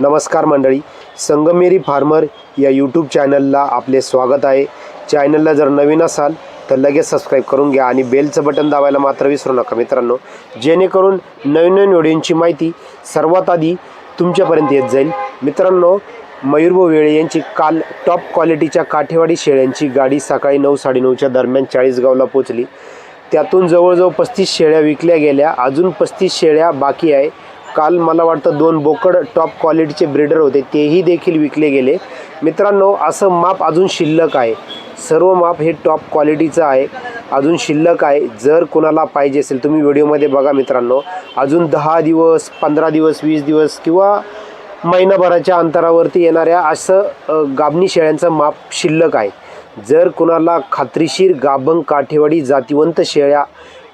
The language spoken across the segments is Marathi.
नमस्कार मंडळी संगमेरी फार्मर या यूट्यूब चॅनलला आपले स्वागत आहे. चॅनलला जर नवीन असाल तर लगेच सबस्क्राईब करून घ्या आणि बेलचं बटन दाबायला मात्र विसरू नका मित्रांनो. जेणेकरून नवीन नवीन व्हिडिओंची माहिती सर्वात आधी तुमच्यापर्यंत येत जाईल. मित्रांनो मयूरभाऊ वेळे यांची काल टॉप क्वालिटीच्या काठेवाडी शेळ्यांची गाडी सकाळी नऊ साडेनऊच्या दरम्यान चाळीसगावला पोचली त्यातून जवळजवळ पस्तीस शेळ्या विकल्या गेल्या. अजून पस्तीस शेळ्या बाकी आहे. काल मला वाटतं दोन बोकड टॉप क्वालिटीचे ब्रीडर होते तेही देखील विकले गेले. मित्रांनो असं माप अजून शिल्लक आहे. सर्व माप हे टॉप क्वालिटीचं आहे. अजून शिल्लक आहे. जर कुणाला पाहिजे असेल तुम्ही व्हिडिओमध्ये बघा मित्रांनो. अजून दहा दिवस पंधरा दिवस वीस दिवस किंवा महिनाभराच्या अंतरावरती येणाऱ्या असं गाभणी शेळ्यांचं माप शिल्लक आहे. जर कुणाला खात्रीशीर गाभण काठेवाडी जातिवंत शेळ्या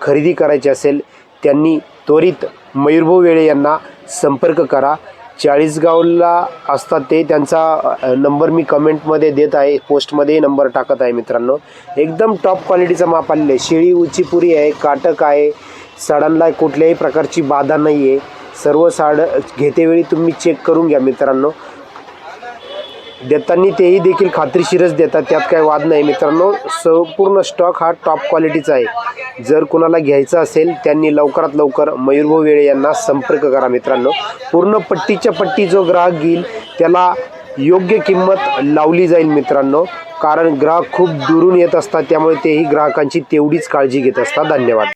खरेदी करायची असेल त्यांनी त्वरित मयूरभाऊ वेळे यांना संपर्क करा. चाळीसगावला असतात ते त्यांचा नंबर मी कमेंटमध्ये देत आहे पोस्टमध्ये नंबर टाकत आहे मित्रांनो. एकदम टॉप क्वालिटीचा माप आलेलं आहे शेळी उचीपुरी आहे काटक आहे साडांना कुठल्याही प्रकारची बाधा नाही आहे सर्व साड घेतेवेळी तुम्ही चेक करून घ्या मित्रांनो. देताना तेही देखील खात्रीशीरच देतात. त्यात काही वाद नाही. मित्रांनो संपूर्ण स्टॉक हा टॉप क्वालिटीचा आहे. जर कुणाला घ्यायचा असेल त्यांनी लवकरात लवकर मयूरभाऊ वेळे यांना संपर्क करा मित्रांनो. पूर्ण पट्टीच्या पट्टी जो ग्राहक घेईल त्याला योग्य किंमत लावली जाईल मित्रांनो. कारण ग्राहक खूप दुरून येत असतात त्यामुळे तेही ग्राहकांची तेवढीच काळजी घेत असतात. धन्यवाद.